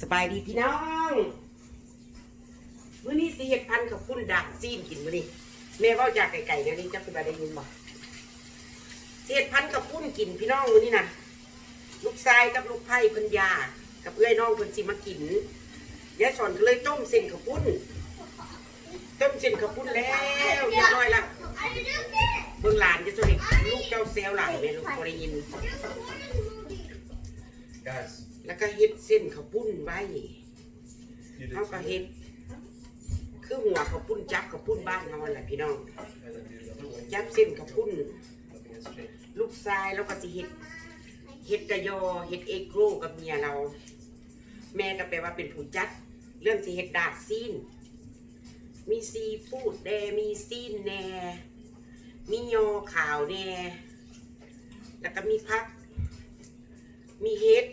สบายดีพี่น้องมื้อนี้สิเฮ็ดพันกับปุ้นด่างซีนกินมื้อนี้แม่เว้าจากไก่ๆเดี๋ยวนี้จะเป็นได้ยินบ่สิเฮ็ดพันกับปุ้นกินพี่น้องมื้อนี้นะลูกชายกับลูกไผ่เพิ่นยากับเอื้อยน้องเพิ่นสิมากินยายสอนก็เลยต้มเส้นข้าวปุ้นต้มเส้นข้าวปุ้นแล้วเรียบร้อยละเบิ่งหลานจะสนิทลูกเจ้าแซวหลานแม่ลูกบ่ได้ยิน Guys, แล้วก็เฮ็ดเส้นข้าวปุ้นไว้ you did เขาก็เฮ็ด คือหัวข้าวปุ้นจับข้าวปุ้นบ้านเฮาแหละพี่น้อง and then do the other way. จับเส้นข้าวปุ้น Nothing has changed. ลูกชายแล้วก็สิเฮ็ดเฮ็ดกะยอเฮ็ดเอกโรกับเมียเรา แม่ก็แปลว่าเป็นผู้จัด เรื่องสิเฮ็ดดาดซีน มีซีฟู้ดแดมีซีนแหน่มียอขาวแหน่แล้วก็มีผัก มีเฮ็ด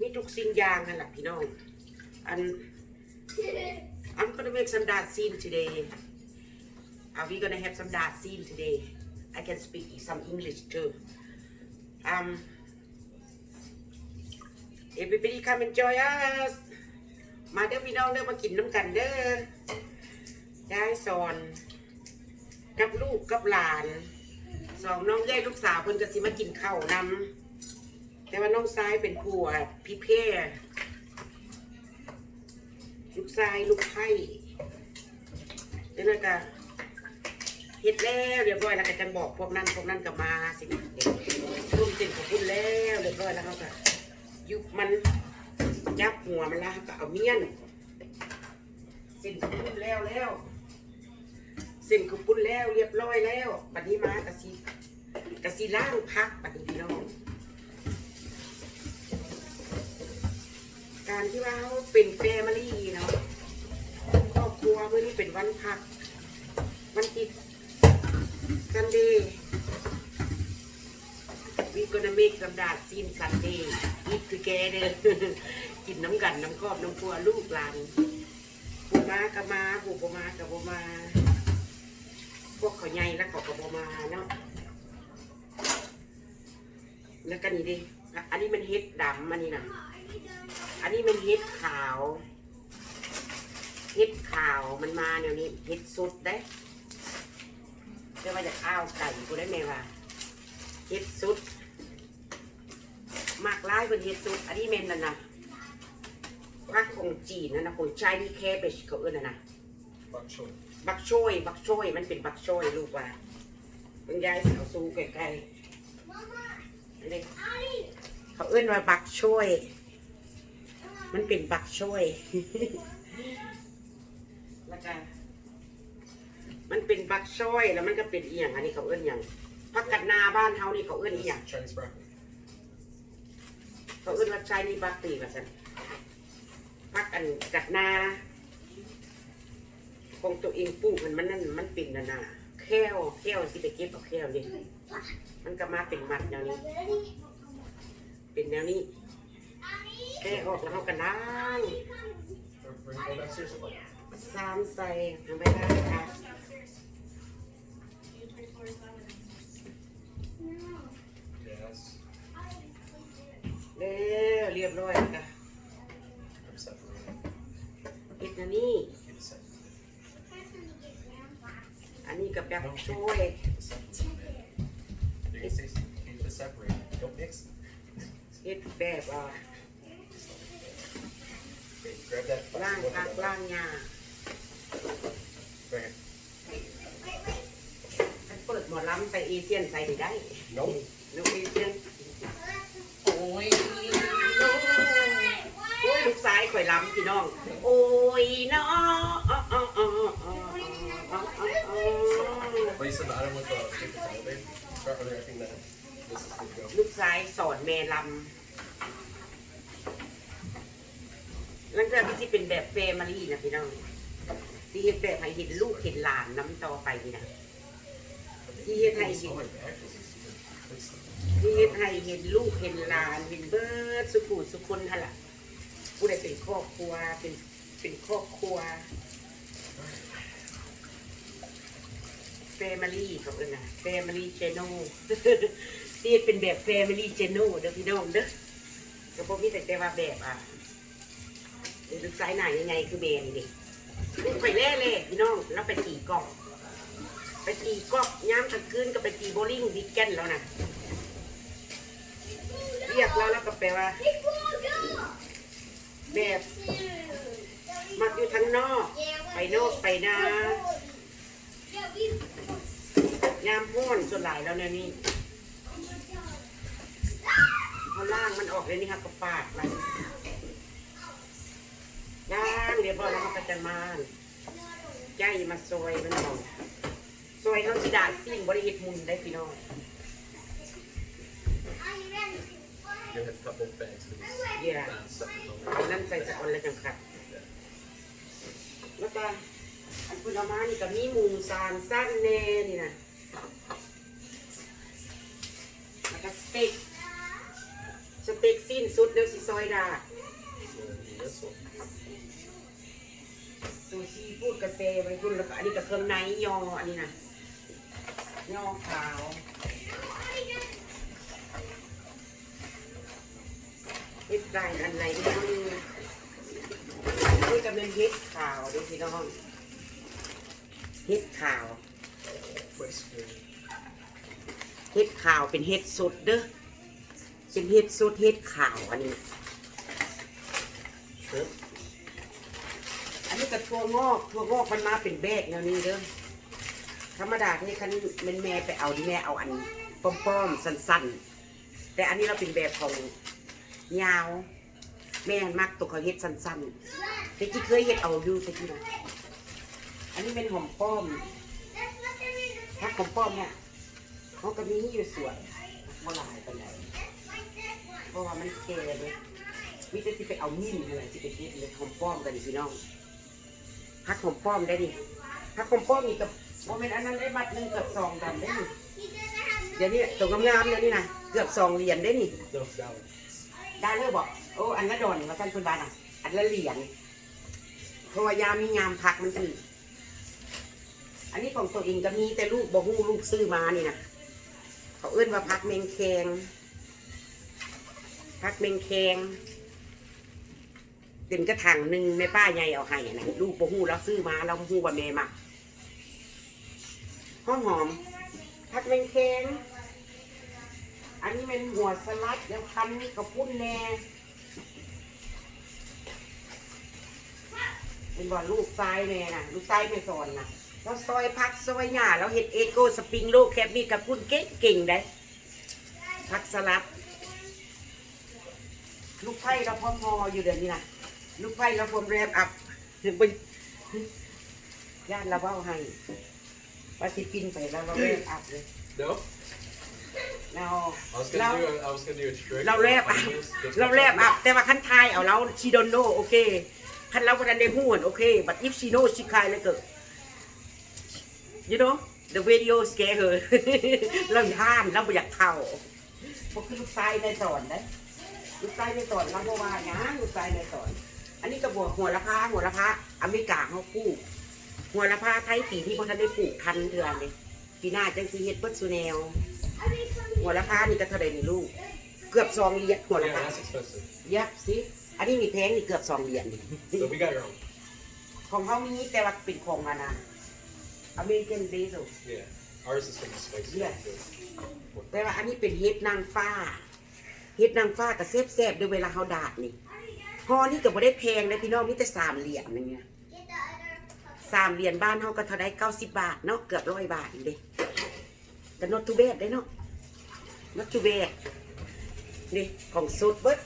มีทุกสิ่งอย่างนั่นแหละพี่น้อง อัน I'm gonna make some dad scene today. Are we gonna have some dad scene today? I can speak some English too. Um, everybody come and join us. มาเด้อพี่น้องเด้อมากินน้ำกันเด้อยายสอน กับลูกกับหลาน สองน้องเอ้ยลูกสาวเพิ่นก็สิมากินข้าวนำ แต่ว่าน้องซ้ายเป็นผัวพี่เพ่ลูกชายลูกไผ่แล้วนั่นก็เฮ็ดแล้วเรียบร้อยแล้วก็จะบอกพวกนั้นพวกนั้นก็มาสิร่วมเต็มของคุณแล้วเรียบร้อยแล้วเขาก็ยุบมันยับหัวมันแล้วก็เอาเมียนเส้นของคุณแล้วแล้วเส้นของคุณแล้วเรียบร้อยแล้วบัดนี้มากะสิกะสิล่างพักบัดนี้พี่น้อง การที่ว่าเขาเป็นแฟมิลี่เนาะครอบครัวเมื่อนี้เป็นวันพัก วันติดซันเดย์ we gonna make some dad scene Sunday eat together กินน้ำกันน้ำครอบน้ำครัวลูกหลานผู้มาก็มาผู้บ่มาก็บ่มา พวกเขาใหญ่แล้วเขาก็บ่มาเนาะแล้วก็นี่ดิอันนี้มันเฮ็ดดำอันนี้นะ อันนี้มันเฮ็ดขาวเฮ็ดขาวมันมาแนวนี้เฮ็ดสุดได้จะว่าจะข้าวไก่กูได้ไหมว่าเฮ็ดสุดมากร้ายเป็นเฮ็ดสุด อันนี้เมนนั่นนะพักของจีนนั่นนะคนชายนี่แค่ไปเขาเอื้อนน่ะนะ Bok choy. บักช่วยบักช่วยมันเป็นบักช่วยลูกว่าคุณยายสาวซูใกล้ๆอันนี้เขาเอื้อนว่าบักช่วย มันเป็นบักช่วย แล้วก็มันเป็นบักช่วยแล้วมันก็เป็นเอียงอันนี้เขาเอื้อนอย่างพักกัดนาบ้านเฮานี่เขาเอื้อนเอียง Chinese broccoli. เขาเอื้อนว่าใช้นี่บักตีแบบนั้นพักอันกัดนาของตัวเองปลูกมันมันนั่นมันเป็นนานาแค้วแค้วสิไปเก็บเอาแค้วดิมันก็มาเป็นมัดแนวนี้ เป็นแนวนี้ เอ้ออกแล้วเกันั่งสามใส่ลงไปได้ค่ะเด้เรียบร้อยค่ะเอ็ดอันนี้ อันนี้กับแบบช่วย You can say you can bro แบบอ่า Okay, grab that. ล่าง Look พั at ก that. ล่างยา Bring it. ถ้าเปิดหมอลำใส่เอเชียนใส่ได้ Nope. ลูกเอเชียนโอ้ยโอ้ยลูกซ้ายข่อยลำพี่น้อง โอ้ยเนาะอ๋ออ๋ออ๋ออ๋ออ๋ออ๋อ But you said the item with the paper towel, babe. Start earlier. I think that this is good to go. ลูกซ้ายสอนแม่ลำ แล้วก็ที่เป็นแบบแฟมิลี่นะพี่น้องที่เฮ็ดแบบให้เห็นลูกเห็นหลานน้ำต่อไปนี่นะที่เฮ็ดให้เห็นที่เฮ็ดให้เห็นลูกเห็นหลานเห็นเบิร์ดสุขุสุคนฮะล่ะผู้ใดเป็นครอบครัวเป็นเป็นครอบครัวแฟมิลี่เขาเอิ้นนะแฟมิลี่เจโน่ที่เป็นแบบแฟมิลี่เจโน่เด้อพี่น้องเด้อก็บ่มีแต่แต่ว่าแบบอะ ลูกชายหน้ายังไงคือเบนดิลูกไปเล่เล่พี่น้องแล้วไปตีกล้องไปตีกล้องย้ำกลางคืนก็ไปตีโบลิ่งดิกแกนแล้วนะเรียกแล้วแล้วก็แปลว่า แบบมักอยู่ทางนอก ไปนอกไปนายามพ้นส่วนหลายแล้วเนี่ยนี่เอาล่างมันออกเลยนี่ครับก็ปาดมัน ย่างเดี๋ยวบอกแล้วมันก็จะมาใจมาซอยมันบอกซอยเขาสิดาดซิ่งบริเหตุมุนได้พี่น้องเยี่ย uh, stuff in them. เอาน้ำใส่สะออนแล้วจังครับแล้วก็อันพุนามานี่ก็มีมูสามสั้นแน่นี่นะแล้วก็สเต็กสเต็กสิ้นสุดเดี๋ยวสิซอยดา ซูซีฟูดกระเซไว้คุณแล้วก็อันนี้ก็เครื่องในยออันนี้นะยอขาวเฮ็ดได้อันไหนนี่มันนี่ก็เป็นเฮ็ดขาวด้วยพี่น้องเฮ็ดขาวเฮ็ดขาวเป็นเฮ็ดสดเด้อเป็นเฮ็ดสดเฮ็ดขาวอันนี้ อันนี้ก็ถั่วงอกถั่วงอกมันมาเป็นแบกแนวนี้เด้อธรรมดาที่คันมันแม่ไปเอาที่แม่เอาอันป้อมๆสั้นๆ แต่อันนี้เราเป็นแบบของยาว แม่มักตัวเขาเฮ็ดสั้นๆแต่ที่เคยเฮ็ดเอาอยู่แต่ที่อันนี้เป็นหอมป้อมถ้าหอมป้อมเนี่ยเขาก็มีอยู่สวนบ่หลายปานเพราะว่ามันแก่เลย มิจะสิไปเอามิ้นอะไรสิไปเฮ็ดเลยหอมป้อมกันดิพี่น้องพักหอมป้อมได้ดิพักหอมป้อมนี่กับโมเมนต์อันนั้นได้บัตรหนึ่งเกือบสองดำได้ดิเดี๋ยวนี้ตัวงามๆเดี๋ยวนี้นะเกือบสองเหรียญได้นี่ No, that one. ได้เลยบอกโอ้อันละดอนมาท่านคุณบานอะ อันละเหรียญเพราะว่ายามมีงามพักมันคืออันนี้ของตัวเองก็มีแต่ลูกบ่ฮู้ลูกซื้อมานี่นะเขาเอื้นว่าพักเมงแคงพักเมงแคง เต็มกระถางหนึ่งแม่ป้าใหญ่เอาให้นะลูกบ่ฮู้แล้วซื้อมาเราฮู้ว่าแม่มักหอมหอมๆพักเมงแคงอันนี้เป็นหัวสลัดแล้วคันนี่กระปุ้นแน่เป็นบอลลูกทรายแม่น่ะ ลูกทรายไม่สอนน่ะเราซอยพักซอยหญ้าเราเห็ดเอโกสปริงโลแคบมีกระปุ้นเก่งเก่งๆได้พักสลัด ลูกไผ่เราพอมออยู่เดี๋ยวนี้น่ะ ลูกไผ่เราพรมแรบอัพถึงเป็นญาติเราเบ้าให้ว่าสิกินไปแล้วเราแรบอัพเลย No? เรา I was gonna เรา do a, I was gonna do a trick. เราแรบอะ Just เราแรบอะแต่ว่าคันทายเอาเราชีโดนโนโอเคคันเราวันนั้นได้หู้โอเค but if she know she cry แล้วก็ you know the video scare her เราห้ามเราไม่อยากเข้าเพราะคือลูกชายในสอนนะลูกชายในสอนเราบอกว่าหยังลูกชายในสอน อันนี้ก็บวกหัวละพาหัวละพาอเมริกาเขาปลูก หัวละพาไทยปีที่พวกท่านได้ปลูกทันเดือนเลยปีหน้าจังสีเฮ็ดเบิดสูแนว หัวละพานี่ก็เท่าไหรนี่ลูก เกือบสองเหรียญหัวละ Yeah, พา that's expensive. ยับสิอันนี้มีแพงนี่เกือบสองเหรียญนี่ So we got your own. ของเขามีแต่ว่าเป็นของมานะอเมริกันเบส Yeah. Ours is gonna be spicy. Yes. Good. แต่ว่าอันนี้เป็นเฮ็ดนางฟ้า เฮ็ดนางฟ้ากับเซฟแซบๆด้วยเวลาเขาดาดนี่ พอนี่ก็บ่ได้แพงนะพี่น้องมีแต่สามเหรียญนึงเนี่ยสามเหรียญบ้านเขาก็เท่าได้เก้าสิบบาทเนาะเกือบร้อยบาทอีกเด้แต่นอตทูเบสได้เนาะนอตทูเบสนี่ของสุดเบิด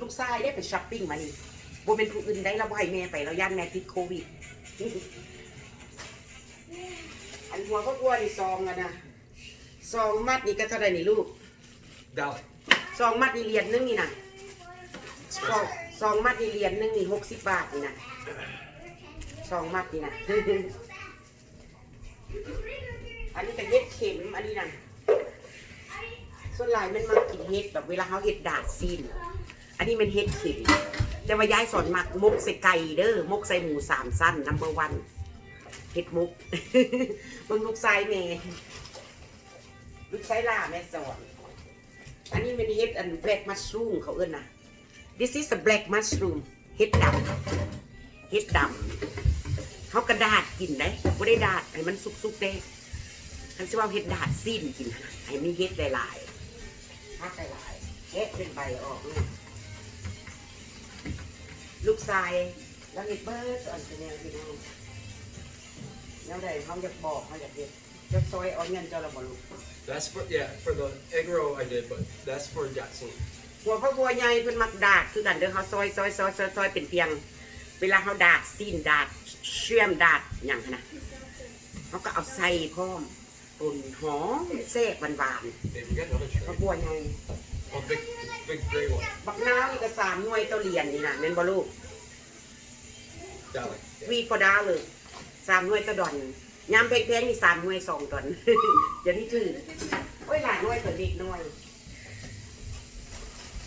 ลูกชายได้ไปช้อปปิ้งมานี่บ่เป็นผู้อื่นได้เราบ่ให้แม่ไปเราย่านแม่ติดโควิดอันหัวก็กลัวนี่ซองอะนะซองมัดนี่ก็เท่าไหรนี่ลูก Dollar. ซองมัดนี่เหรียญนึงนี่นะ ซอง Expensive. ซองมัดนี่เหรียญนึงนี่หกสิบบาทนี่นะซองมัดนี่นะอันนี้ก็เฮ็ดเข็มอันนี้นะส่วนหลายมันมากินเฮ็ดแบบเวลาเขาเฮ็ดดาดซีนอันนี้มันเฮ็ดเข็มแต่ว่ายายสอนมักมกใส่ไก่เด้อมกใส่หมูสามสั้นนัมเบอร์วันเฮ็ดมุกเบิ่งลูกชายแม่ลูกชายล่าแม่สอนอันนี้มันเฮ็ดอัน black mushroom เขาเอิ้นนะ this is a black mushroom เฮ็ดดำเฮ็ดดำเขากระดาษกินได้บ่ได้ดาดให้มันสุกๆได้คันสิว่าเฮ็ดดาดซีนกินให้มีเฮ็ดหลายๆฮักหลายๆเฮ็ดเป็นใบออกลูกชายแล้วเฮ็ดเบิร์ดอันเป็นแนวพี่น้องแล้วได้เขาอยากบอกเขาอยากเฮ็ดจะซอยเอาเงินจ้าละบลูก That's for yeah for the egg roll I did, but that's for Jackson. หัวพ่อบัวใหญ่เพิ่นมักดาดคือกันเด้อเขาซอยซอยซอยซอยซอยเป็นเพียง เวลาเขาดาดซีนดาดเชื่อมดาดอย่างหั้นนะเขาก็เอาใส่พร้อมปุ่นหอมแซ่บหวาน Hey, we got another ๆพ่อ tray. บัวใหญ่ Oh, big, big gray one. บักนาวนี่ก็สามหน่วยเต้าเหรียญนี่นะแม่นบ่ลูก Yeah, like, วีพอดาเลยสามหน่วยเต้าดอนยามแพงๆนี่สามหน่วยสองดอน เดี๋ยวนี้ถือโอ้ยหลายหน่วยตัวเด็กหน่วย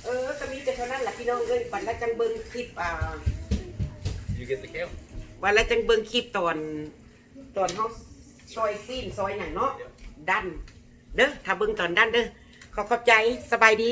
เออก็มีแต่เท่านั้นแหละพี่น้องเอ้ยปันละจังเบิ่งคลิปอ่า you get the count. วันละจังเบิ่งคลิปตอนตอนเฮาซอยซีนซอยหนังเนาะดันเด้อถ้าเบิ่งตอนดันเด้อขอขอบใจสบายดี